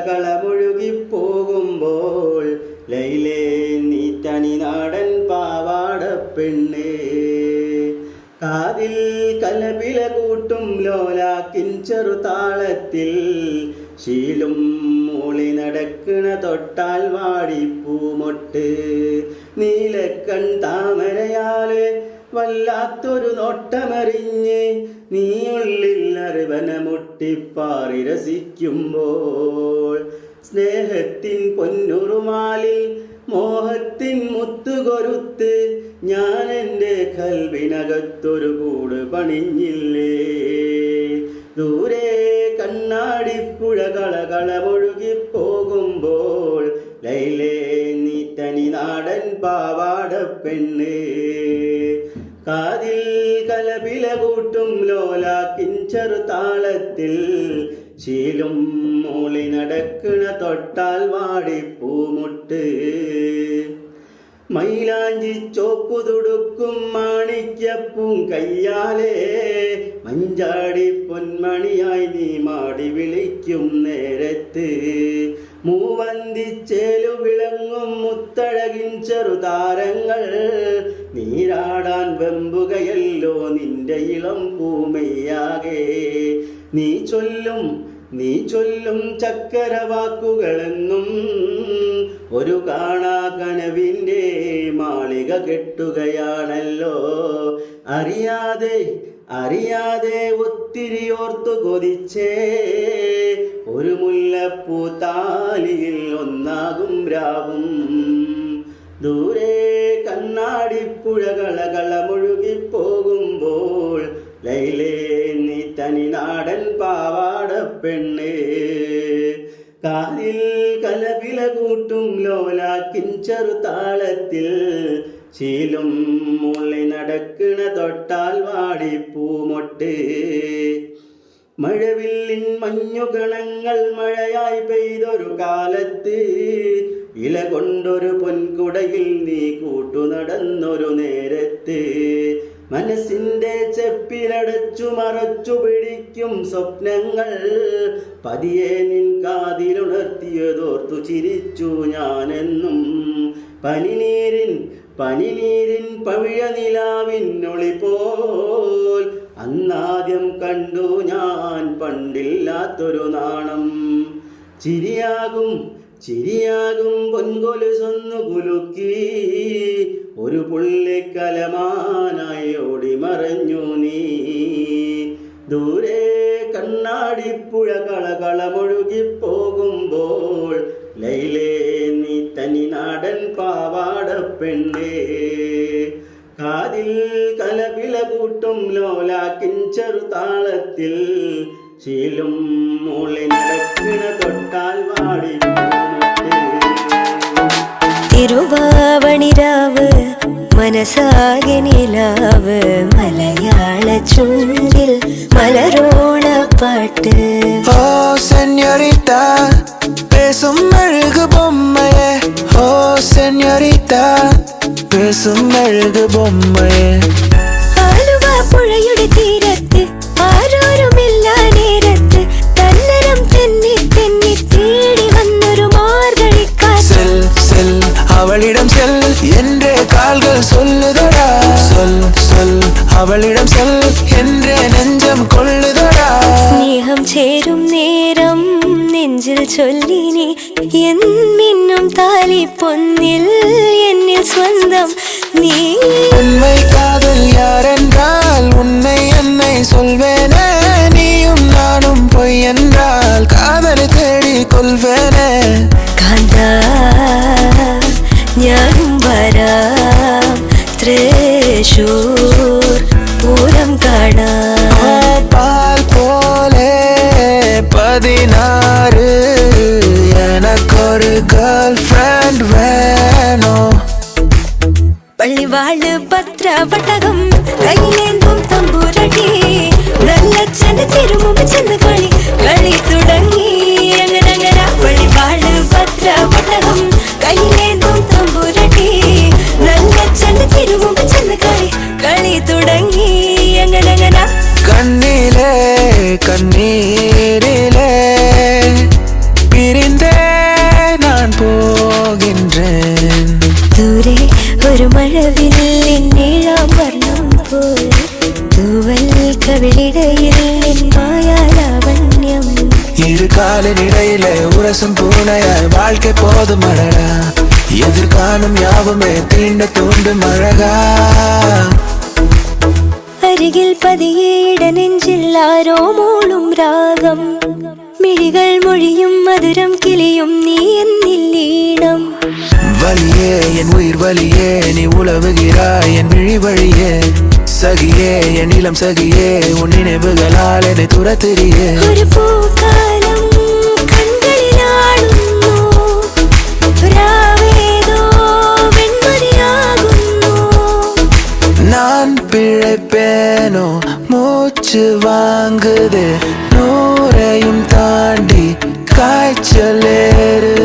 കളകളമുഴുകിപ്പോകുമ്പോൾ ലൈലേ നീ തനി നാടൻ പാവാട പെണ്ണേ. കാതിൽ കലപില കൂട്ടും ലോലാക്കിൻ ചെറുതാളത്തിൽ ശീലും മൂളി നടക്കണ തൊട്ടാൽ വാടിപ്പൂമൊട്ട് നീലക്കൺ താമരയാൽ വല്ലാത്തൊരു നോട്ടമറിഞ്ഞ് നീയുള്ളിൽ അറിവന മുട്ടിപ്പാറി രസിക്കുമ്പോൾ സ്നേഹത്തിൻ പൊന്നുറുമാലിൽ മോഹത്തിൻ മുത്തുകൊരുത്ത് ഞാൻ എന്റെ കൽവിനകത്തൊരു കൂട് പണിഞ്ഞില്ലേ? ദൂരെ കണ്ണാടിപ്പുഴ കളകളമൊഴുകിപ്പോകുമ്പോൾ ലൈലേ പാവാട പെണ്ണ്. കാതിൽ കലപില കൂട്ടും ലോലാക്കിൻ ചെറുതാളത്തിൽ. ശീലും മൂളി നടക്കണ തൊട്ടാൽ വാടിപ്പൂമുട്ട്. മൈലാഞ്ചി ചോപ്പു തുടുക്കും മാണിക്യപ്പും കയ്യാലേ. മഞ്ചാടി പൊന്മണിയായി നീ മാടി വിളിക്കും നേരത്ത്. മൂവന്തിച്ചേലു വിളങ്ങും മുത്തഴകിൻ ചെറുതാരങ്ങൾ. നീരാടാൻ വെമ്പുകയല്ലോ നിന്റെ ഇളം പൂമയ്യാകെ. നീ ചൊല്ലും നീ ചൊല്ലും ചക്കര വാക്കുകളെന്നും ഒരു കാണാ കനവിന്റെ മാളിക കെട്ടുകയാണല്ലോ. അറിയാതെ അറിയാതെ ഒത്തിരി ഓർത്തു കൊതിച്ചേ. ഒരു മുല്ലപ്പൂ താലിയിൽ ഒന്നാകും രാവും. ദൂരെ കണ്ണാടിപ്പുഴ കളകളമൊഴുകി പോകുമ്പോൾ ലൈലേ നീ തനി നാടൻ പാവാട പെണ്ണേ. കാലിൽ കലപില കൂട്ടും ലോലാക്കിൻ ചെറുതാളത്തിൽ ശീലും മുള്ളി നടക്കണ തൊട്ടാൽ വാടിപ്പൂമൊട്ട് മഴവില്ലിൻ മഞ്ഞുകണങ്ങൾ മഴയായി പെയ്തൊരു കാലത്ത് ഇല കൊണ്ടൊരു പൊൻകുടയിൽ നീ കൂട്ടു നടന്നൊരു നേരത്ത്. മനസ്സിന്റെ ചെപ്പിലടച്ചു മറച്ചു പിടിക്കും സ്വപ്നങ്ങൾ. പതിയെ നിൻ കാതിലുണർത്തിയതോർത്തു ചിരിച്ചു ഞാനെന്നും. പനിനീരിൻ പനിനീരിൻ പവിഴ നിലാവിനൊളി പോൽ അന്നാദ്യം കണ്ടു ഞാൻ പണ്ടില്ലാത്തൊരു നാണം. ചിരിയാകും ചിരിയാകും പൊൻകൊലു പൊൻകൊലുസൊന്നു കുലുക്കി. ഒരു പുള്ളിക്കലമാനായി ഓടി മറഞ്ഞു നീ. ദൂരെ കണ്ണാടിപ്പുഴ കളകളമൊഴുകിപ്പോകുമ്പോൾ ലൈലേ നീ തനി നാടൻ പാവാട പെണ്ണേ. കാതിൽ കലപില കൂട്ടും ലോലാക്കിൻ ചെറുതാളത്തിൽ ശീലും മൂളി നടക്കിണ തൊട്ടാൽ വാടി തിരുവാവണിരാവ് മനസാകെ നിലാവ് മലയാള ചുണ്ടിൽ മലരോണ പാട്ട് ഓ സെന്യറിത്ത പേസും മെഴുകു ബൊമ്മയെ ഓ സെന്യറിത്ത പേസും മെഴുകു ബൊമ്മയെ அவளிடம் செல் என்றே கால்கள் சொல்லுதடா. சொல் சொல் அவளிடம் செல் என்றே நெஞ்சம் கொள்ளுதடா. ஸ்நேகம் சேரும் நேரம் நெஞ்சில் சொல்லினே என் மின்னும் தாலி பொன்னில் என்னில் சொந்தம் நீ. உண்மை காதல் யாரென்றால் உன்னை என்னை சொல்வேன நீயும் நானும் பொய் என்றால் காதல் தேடி கொள்வேனே. என்றோர் ஊரம் காணா. பால் போலே பதினாறு. எனக்கொரு கேர்ள் ஃப்ரெண்ட் வேணும். பள்ளி வாழ் பத்திர பட்டகம் ദൂരെ ഒരു മഴവിൽ നിന്നീഴാം വർണ്ണം പോലെ തൂവൽ കവിളിടയിൽ മായാലാവണ്യം இரு காலினிடையில உரசும் பூனையாய் வாழ்க்கை போதும் அழகா. எதிர்காலம் யாவுமே தீண்ட தூண்டும் அழகா. அருகில் பதியே இட நெஞ்சில் ஆரோ மூளும் ராகம். മിഴികൾ മൊഴിയും മധുരം കിളിയും നീ എന്നിൽ ഈണം வலியே என் உயிர் வலியே நீ உழவுகிறாய் என் விழி வழியே சகியே என் இளம் சகியே உன் நினைவுகளால் என்னை துரத்திரியே ഒരു പൂക്കാലം കൺകളിലാടുന്നു രാവേതോ വെൺമതിയാകുന്നു நான் பிழைப்பேனோ மூச்சு மூச்சு வாங்குது. நூறையும் தாண்டி காய்ச்சலேறு